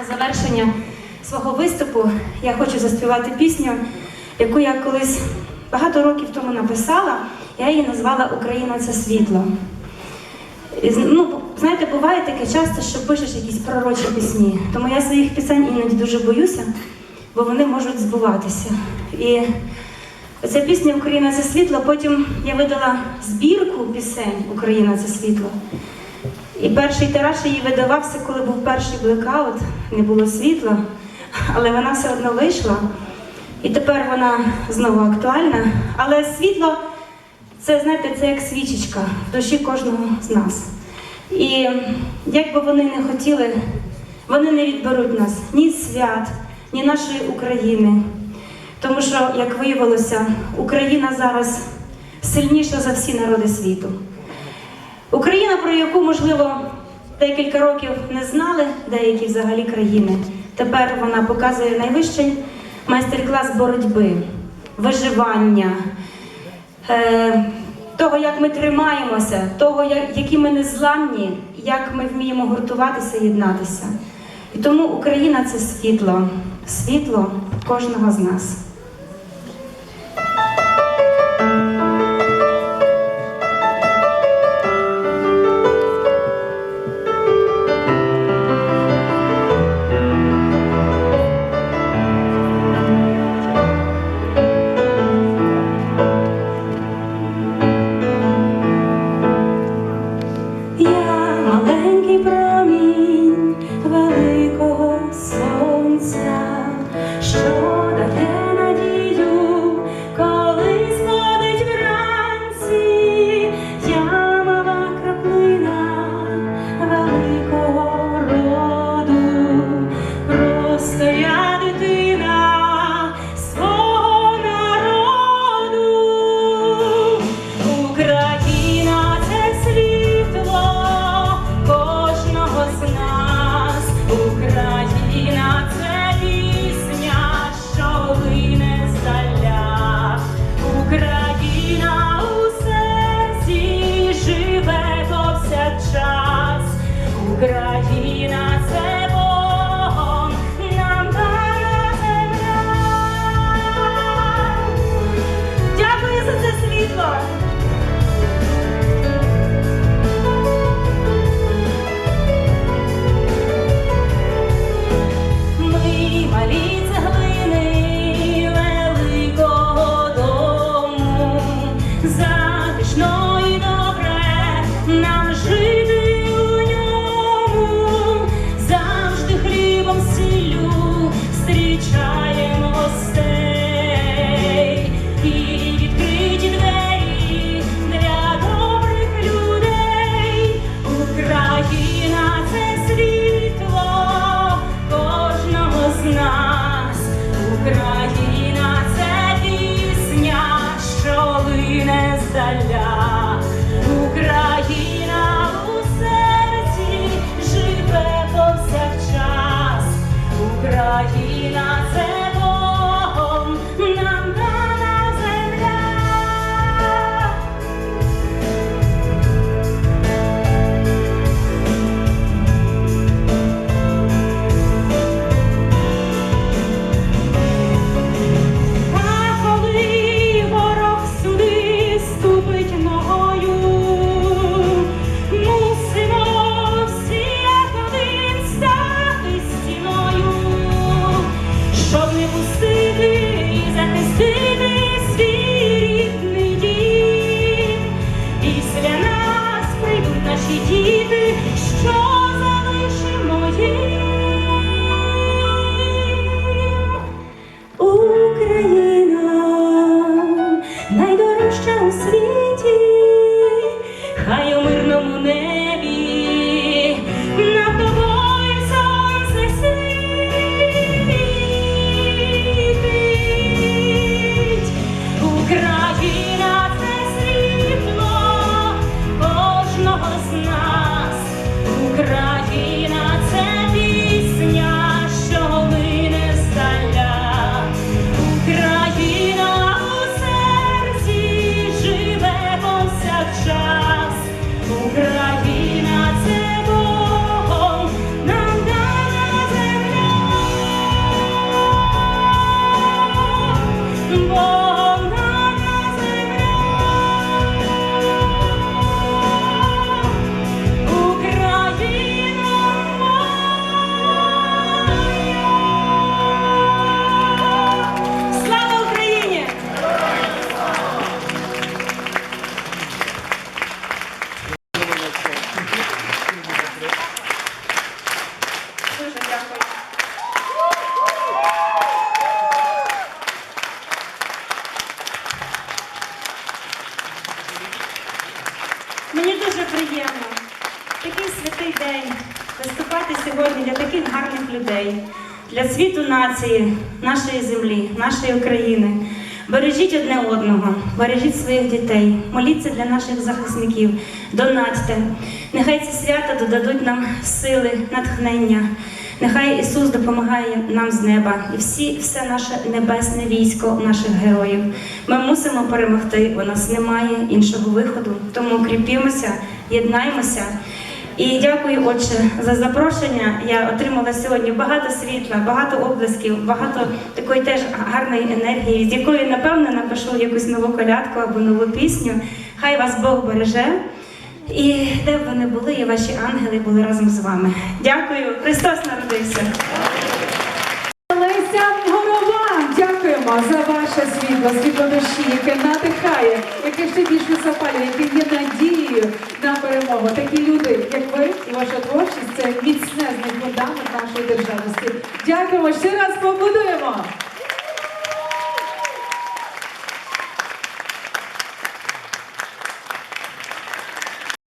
на завершення свого виступу я хочу заспівати пісню, яку я колись багато років тому написала. Я її назвала Україна це світло. Ну, знаєте, буває таке часто, що пишеш якісь пророчі пісні. Тому я своїх пісень іноді дуже боюся, бо вони можуть збуватися. І ця пісня Україна це світло. Потім я видала збірку пісень Україна це світло. І перший тираж її видавався, коли був перший блекаут, не було світла, але вона все одно вийшла. І тепер вона знову актуальна. Але світло це, знаєте, це як свічечка в душі кожного з нас. І як би вони не хотіли, вони не відберуть нас ні свят, ні нашої України. Тому що, як виявилося, Україна зараз сильніша за всі народи світу. Україна, про яку, можливо, декілька років не знали деякі взагалі країни. Тепер вона показує найвищий майстер-клас боротьби, виживання, е, того, як ми тримаємося, того, як, які ми незламні, як ми вміємо гуртуватися, і єднатися. І тому Україна це світло, світло кожного з нас. traveling. Good приємно такий святий день виступати сьогодні для таких гарних людей, для світу нації, нашої землі, нашої України. Бережіть одне одного, бережіть своїх дітей, моліться для наших захисників, донатьте. Нехай ці свята додадуть нам сили, натхнення. Нехай Ісус допомагає нам з неба і всі, все наше небесне військо наших героїв. Ми мусимо перемогти, у нас немає іншого виходу, тому кріпімося єднаймося. І дякую, Отче, за запрошення. Я отримала сьогодні багато світла, багато облисків, багато такої теж гарної енергії, з якої, напевно, напишу якусь нову колядку або нову пісню. Хай вас Бог береже. І де б ви не були, і ваші ангели були разом з вами. Дякую, Христос народився. Леся Горован, дякуємо за світло, світло душі, яке надихає, яке ще більше запалює, яке є надією на перемогу. Такі люди, як ви і ваша творчість, це міцне фундамент нашої державності. Дякуємо ще раз побудуємо.